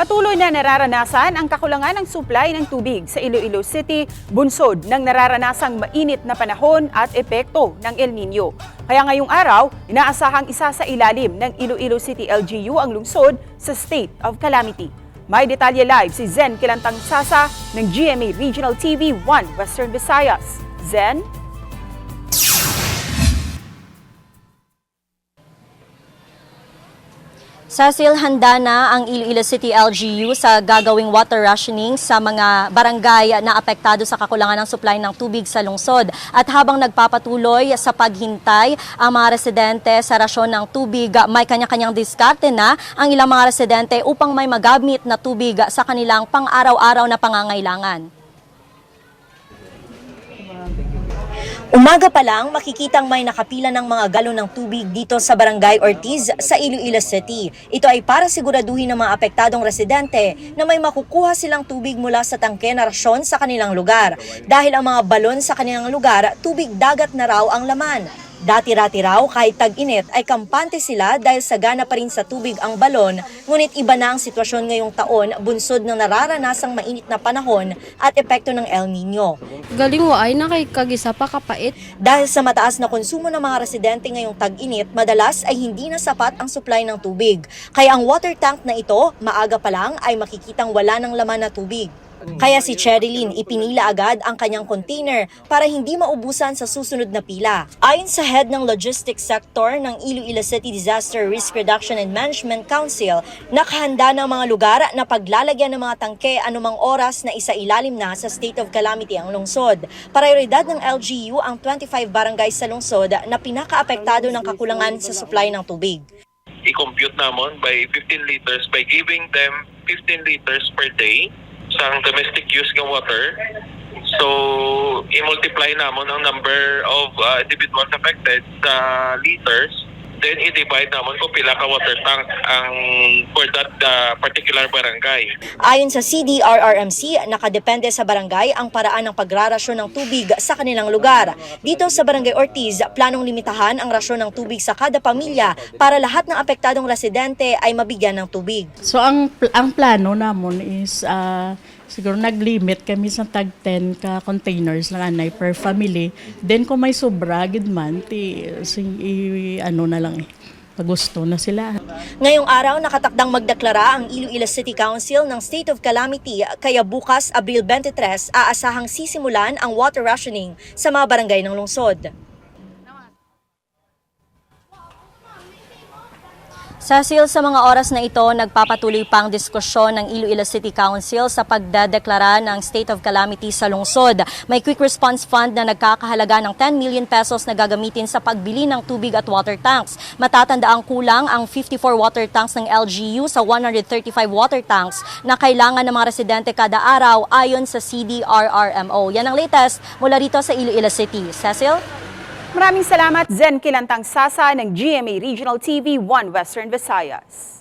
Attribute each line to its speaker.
Speaker 1: Patuloy na nararanasan ang kakulangan ng supply ng tubig sa Iloilo City, bunsod ng nararanasang mainit na panahon at epekto ng El Nino. Kaya ngayong araw, inaasahang isa sa ilalim ng Iloilo City LGU ang lungsod sa state of calamity. May detalye live si Zen Kilantang Sasa ng GMA Regional TV 1 Western Visayas. Zen?
Speaker 2: Cecil, handa na ang Iloilo City LGU sa gagawing water rationing sa mga barangay na apektado sa kakulangan ng supply ng tubig sa lungsod. At habang nagpapatuloy sa paghintay ang mga residente sa rasyon ng tubig, may kanya-kanyang diskarte na ang ilang mga residente upang may magamit na tubig sa kanilang pang-araw-araw na pangangailangan. Umaga pa lang, makikitang may nakapila ng mga galon ng tubig dito sa Barangay Ortiz sa Iloilo City. Ito ay para siguraduhin ng mga apektadong residente na may makukuha silang tubig mula sa tangke na rasyon sa kanilang lugar. Dahil ang mga balon sa kanilang lugar, tubig dagat na raw ang laman. Dati-rati raw kahit tag-init ay kampante sila dahil sagana pa rin sa tubig ang balon, ngunit iba na ang sitwasyon ngayong taon bunsod ng nararanasang mainit na panahon at epekto ng El Nino.
Speaker 3: Galing mo ay nakikagisa pa kapait.
Speaker 2: Dahil sa mataas na konsumo ng mga residente ngayong tag-init, madalas ay hindi na sapat ang supply ng tubig. Kaya ang water tank na ito, maaga pa lang ay makikitang wala ng laman na tubig. Kaya si Cherilyn ipinila agad ang kanyang container para hindi maubusan sa susunod na pila. Ayon sa head ng logistics sector ng Iloilo City Disaster Risk Reduction and Management Council, nakahanda ng mga lugar na paglalagyan ng mga tangke anumang oras na isa ilalim na sa state of calamity ang lungsod. Prioridad ng LGU ang 25 barangay sa lungsod na pinakaapektado ng kakulangan sa supply ng tubig.
Speaker 4: i-compute namon by 15 liters by giving them 15 liters per day sa domestic use ng water. So, i-multiply namon ang number of uh, individuals affected sa liters. Then, i-divide namon kung pila ka water tank ang for that uh, particular barangay.
Speaker 2: Ayon sa CDRRMC, nakadepende sa barangay ang paraan ng pagrarasyon ng tubig sa kanilang lugar. Dito sa Barangay Ortiz, planong limitahan ang rasyon ng tubig sa kada pamilya para lahat ng apektadong residente ay mabigyan ng tubig.
Speaker 5: So ang ang plano namon is ah, siguro nag-limit kami sa tag 10 ka containers lang anay per family. Then kung may sobra gid man ti sing i- ano na lang eh. Gusto na sila.
Speaker 2: Ngayong araw, nakatakdang magdeklara ang Iloilo City Council ng State of Calamity kaya bukas, Abril 23, aasahang sisimulan ang water rationing sa mga barangay ng lungsod. Cecil, sa mga oras na ito, nagpapatuloy pa ang diskusyon ng Iloilo City Council sa pagdadeklara ng state of calamity sa lungsod. May quick response fund na nagkakahalaga ng 10 million pesos na gagamitin sa pagbili ng tubig at water tanks. Matatanda ang kulang ang 54 water tanks ng LGU sa 135 water tanks na kailangan ng mga residente kada araw ayon sa CDRRMO. Yan ang latest mula rito sa Iloilo City. Cecil?
Speaker 1: Maraming salamat Zen Kilantang Sasa ng GMA Regional TV 1 Western Visayas.